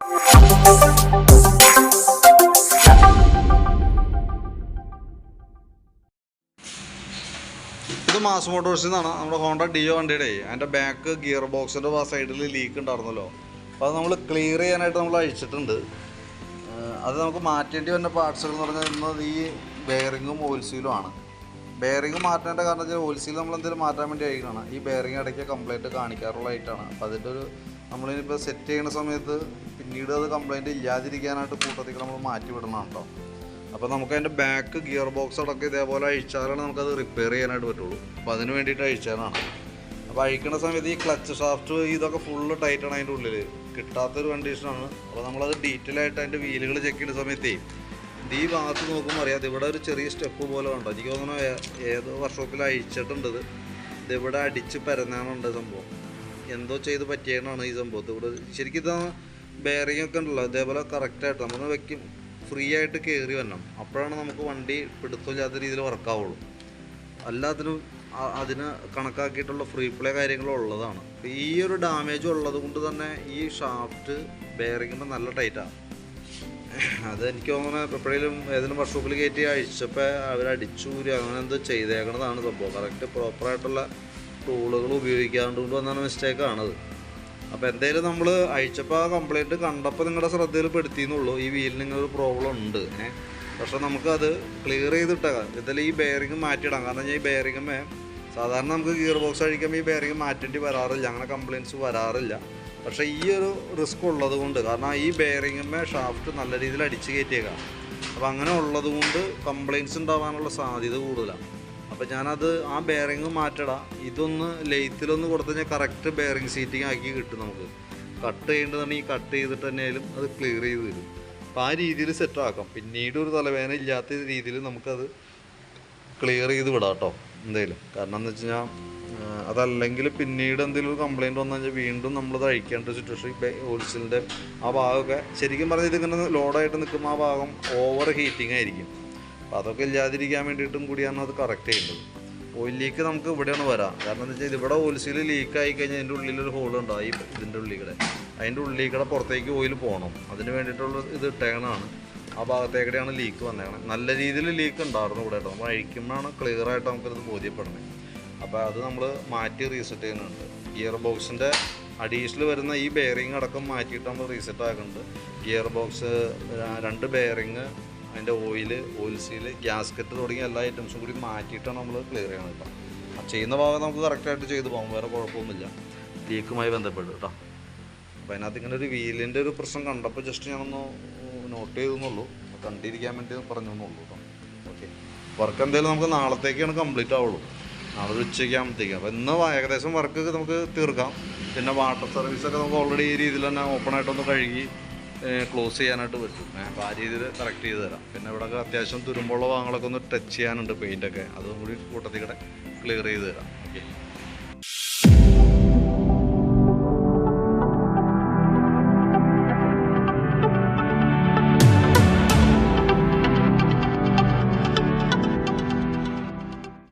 ഇത് മാസ് മോട്ടോഴ്സിൽ നിന്നാണ്. നമ്മുടെ ഹോണ്ട ഡിയോ വണ്ടിയുടെ. അതിന്റെ ബാക്ക് ഗിയർ ബോക്സിന്റെ ആ സൈഡിൽ ലീക്ക് ഉണ്ടായിരുന്നല്ലോ. അപ്പോൾ അത് നമ്മൾ ക്ലിയർ ചെയ്യാനായിട്ട് നമ്മൾ അഴിച്ചിട്ടുണ്ട്. അത് നമുക്ക് മാറ്റേണ്ടി വന്ന പാർട്സുകൾ എന്ന് പറഞ്ഞാൽ ഇന്നത് ഈ ബെയറിങ്ങും ഓൽസീലും സീലും ആണ്. ബെയറിങ് മാറ്റേണ്ട കാരണം വെച്ചാൽ ഓൽസീൽ നമ്മൾ എന്തെങ്കിലും മാറ്റാൻ വേണ്ടി അയക്കണം ഈ ബെയറിങ് ഇടയ്ക്ക് കംപ്ലൈന്റ് കാണിക്കാറുള്ളതായിട്ടാണ്. അപ്പോൾ അതിന്റെ ഒരു നമ്മളിനിപ്പോൾ സെറ്റ് ചെയ്യുന്ന സമയത്ത് പിന്നീട് അത് കംപ്ലൈന്റ് ഇല്ലാതിരിക്കാനായിട്ട് കൂട്ടത്തിൽ നമ്മൾ മാറ്റി വിടണം കേട്ടോ അപ്പോൾ നമുക്ക് അതിന്റെ ബാക്ക് ഗിയർ ബോക്സ് അടക്കം ഇതേപോലെ അഴിച്ചാലാണ് നമുക്കത് റിപ്പയർ ചെയ്യാനായിട്ട് പറ്റുള്ളൂ. അപ്പോൾ അതിന് വേണ്ടിയിട്ട് അഴിച്ചാലാണ് അപ്പോൾ അഴിക്കുന്ന സമയത്ത് ഈ ക്ലച്ച് ഷാഫ്റ്റ് ഇതൊക്കെ ഫുള്ള് ടൈറ്റാണ് അതിന്റെ ഉള്ളിൽ കിട്ടാത്തൊരു കണ്ടീഷനാണ് അപ്പോൾ നമ്മളത് ഡീറ്റെയിൽ ആയിട്ട് അതിന്റെ വീലുകൾ ചെക്ക് ചെയ്യുന്ന സമയത്തേ ഈ ഭാഗത്ത് നോക്കുമ്പോൾ അറിയാം. ഇവിടെ ഒരു ചെറിയ സ്റ്റെപ്പ് പോലെ ഉണ്ട് എനിക്ക് തോന്നുന്നു ഏത് വർക്ക്ഷോപ്പിൽ അഴിച്ചിട്ടുണ്ട് ഇത്. ഇതിവിടെ അടിച്ച് പരന്നാണുണ്ട് സംഭവം. എന്തോ ചെയ്ത് പറ്റിയാണ് ഈ സംഭവത്ത് ഇവിടെ ശരിക്കും ഇത് ബെയറിംഗ് ഒക്കെ ഉണ്ടല്ലോ അതേപോലെ കറക്റ്റായിട്ട് നമ്മൾ വെക്കും. ഫ്രീ ആയിട്ട് കയറി വരണം. അപ്പോഴാണ് നമുക്ക് വണ്ടി പിടുത്തമില്ലാത്ത രീതിയിൽ വർക്കാവുള്ളൂ എല്ലാത്തിനും അതിന് കണക്കാക്കിയിട്ടുള്ള ഫ്രീ പ്ലേ കാര്യങ്ങളും ഉള്ളതാണ്. ഈ ഒരു ഡാമേജ് ഉള്ളത് കൊണ്ട് തന്നെ ഈ ഷാഫ്റ്റ് ബെയറിങ്ങുമ്പോൾ നല്ല ടൈറ്റാണ് അത് എനിക്ക് തോന്നുന്നത് എപ്പോഴേലും ഏതെങ്കിലും വർക്ക്ഷോപ്പിൽ കയറ്റി അഴിച്ചപ്പോൾ അവരടിച്ചൂരി അങ്ങനെ എന്തോ ചെയ്തേക്കണതാണ് സംഭവം. കറക്റ്റ് പ്രോപ്പറായിട്ടുള്ള ടൂളുകൾ ഉപയോഗിക്കാണ്ട് കൊണ്ട് വന്നാണ് മിസ്റ്റേക്കാണത് അപ്പോൾ എന്തായാലും നമ്മൾ അഴിച്ചപ്പോൾ ആ കംപ്ലൈന്റ് കണ്ടപ്പോൾ നിങ്ങളുടെ ശ്രദ്ധയിൽ പെടുത്തിയെന്നുള്ളൂ ഈ വീലിന് ഇങ്ങനെ ഒരു പ്രോബ്ലം ഉണ്ട്. ഏഹ് പക്ഷെ നമുക്കത് ക്ലിയർ ചെയ്തിട്ടാകാം ഇതിൽ ഈ ബെയറിങ് മാറ്റിയിടാം. കാരണം ഞാൻ ഈ ബെയറിങ്ങമേ സാധാരണ നമുക്ക് ഗിയർ ബോക്സ് അഴിക്കുമ്പോൾ ഈ ബെയറിങ് മാറ്റേണ്ടി വരാറില്ല. അങ്ങനെ കംപ്ലയിന്റ്സ് വരാറില്ല. പക്ഷേ ഈ ഒരു റിസ്ക് ഉള്ളത് കൊണ്ട് കാരണം ഈ ബെയറിങ്ങമേ ഷാഫ്റ്റ് നല്ല രീതിയിൽ അടിച്ചു കയറ്റിയേക്കാം. അപ്പോൾ അങ്ങനെ ഉള്ളത് കൊണ്ട് കംപ്ലയിന്റ്സ് ഉണ്ടാവാനുള്ള സാധ്യത കൂടുതലാണ് അപ്പോൾ ഞാനത് ആ ബെയറിങ് മാറ്റടാ. ഇതൊന്ന് ലെയ്ത്തിലൊന്ന് കൊടുത്തു കഴിഞ്ഞാൽ കറക്റ്റ് ബെയറിങ് സീറ്റിംഗ് ആക്കി കിട്ടും നമുക്ക്. കട്ട് ചെയ്യേണ്ടതാണെങ്കിൽ കട്ട് ചെയ്തിട്ട് തന്നെയാലും അത് ക്ലിയർ ചെയ്ത് തരും. അപ്പോൾ ആ രീതിയിൽ സെറ്റ് ആക്കാം. പിന്നീട് ഒരു തലവേദന ഇല്ലാത്ത രീതിയിൽ നമുക്കത് ക്ലിയർ ചെയ്ത് വിടാം കേട്ടോ എന്തായാലും കാരണം എന്ന് വെച്ച് കഴിഞ്ഞാൽ അതല്ലെങ്കിൽ പിന്നീട് എന്തെങ്കിലും ഒരു കംപ്ലയിന്റ് വന്നു കഴിഞ്ഞാൽ വീണ്ടും നമ്മളത് അഴിക്കേണ്ട സിറ്റുവേഷൻ ഈ ഹോൾസെലിന്റെ ആ ഭാഗമൊക്കെ ശരിക്കും പറഞ്ഞാൽ ഇതിങ്ങനെ ലോഡായിട്ട് നിൽക്കുമ്പോൾ ആ ഭാഗം ഓവർ ഹീറ്റിംഗ് ആയിരിക്കും. അപ്പോൾ അതൊക്കെ ഇല്ലാതിരിക്കാൻ വേണ്ടിയിട്ടും കൂടിയാണ് അത് കറക്റ്റ് ചെയ്യേണ്ടത്. ഓയിൽ ലീക്ക് നമുക്ക് ഇവിടെയാണ് വരാം. കാരണം എന്താ വെച്ചാൽ ഇവിടെ ഓയിൽസിൽ ലീക്ക് ആയി കഴിഞ്ഞാൽ അതിന്റെ ഉള്ളിലൊരു ഹോൾ ഉണ്ടാവും ഈ ഇതിന്റെ ഉള്ളിൽ അതിന്റെ ഉള്ളിൽ പുറത്തേക്ക് ഓയിൽ പോകണം അതിന് വേണ്ടിയിട്ടുള്ള ഇത് ഇട്ടേക്കണതാണ്. ആ ഭാഗത്തേക്കടെയാണ് ലീക്ക് വന്നേക്കണത് നല്ല രീതിയിൽ ലീക്ക് ഉണ്ടായിരുന്നു ഇവിടെ നമ്മൾ അഴിക്കുമ്പോഴാണ് ക്ലിയർ ആയിട്ട് നമുക്കത് ബോധ്യപ്പെടുന്നത്. അപ്പോൾ അത് നമ്മൾ മാറ്റി റീസെറ്റ് ചെയ്യുന്നുണ്ട്. ഗിയർ ബോക്സിന്റെ അഡീഷണൽ വരുന്ന ഈ ബെയറിംഗ് അടക്കം മാറ്റിയിട്ട് നമ്മൾ റീസെറ്റ് ആക്കുന്നുണ്ട്. ഗിയർ ബോക്സ് രണ്ട് ബെയറിങ് അതിന്റെ ഓയിൽ ഓയിൽ സീൽ ഗ്യാസ്കറ്റ് തുടങ്ങിയ എല്ലാ ഐറ്റംസും കൂടി മാറ്റിയിട്ടാണ് നമ്മൾ ക്ലിയർ ചെയ്യുന്നത് കേട്ടോ ആ ചെയ്യുന്ന ഭാഗം നമുക്ക് കറക്റ്റായിട്ട് ചെയ്തു പോകാം. വേറെ കുഴപ്പമൊന്നുമില്ല. ലീക്കുമായി ബന്ധപ്പെട്ട് കേട്ടോ അപ്പോൾ അതിനകത്ത് ഇങ്ങനെ ഒരു വീലിന്റെ ഒരു പ്രശ്നം കണ്ടപ്പോൾ ജസ്റ്റ് ഞാനൊന്ന് നോട്ട് ചെയ്തെന്നുള്ളൂ. കണ്ടിരിക്കാൻ വേണ്ടി പറഞ്ഞെന്നുള്ളൂ കേട്ടോ ഓക്കെ വർക്ക് എന്തായാലും നമുക്ക് നാളത്തേക്കാണ് കംപ്ലീറ്റ് ആവുള്ളൂ. നാളെ ഒരു ഉച്ചയ്ക്ക് ആകുമ്പോഴത്തേക്കും അപ്പോൾ ഇന്ന് ഏകദേശം വർക്ക് നമുക്ക് തീർക്കാം. പിന്നെ വാട്ടർ സർവീസൊക്കെ നമുക്ക് ഓൾറെഡി ഈ രീതിയിൽ തന്നെ ഓപ്പൺ ആയിട്ടൊന്ന് കഴുകി ക്ലോസ് ചെയ്യാനായിട്ട് പറ്റും. അപ്പോൾ ആ രീതിയിൽ കറക്റ്റ് ചെയ്ത് തരാം. പിന്നെ ഇവിടെ അത്യാവശ്യം തുരുമ്പുള്ള ഭാഗങ്ങളൊക്കെ ഒന്ന് ടച്ച് ചെയ്യാനുണ്ട് പെയിന്റൊക്കെ അതും കൂടി കൂട്ടത്തിൽ കൂടെ ക്ലിയർ ചെയ്ത് തരാം.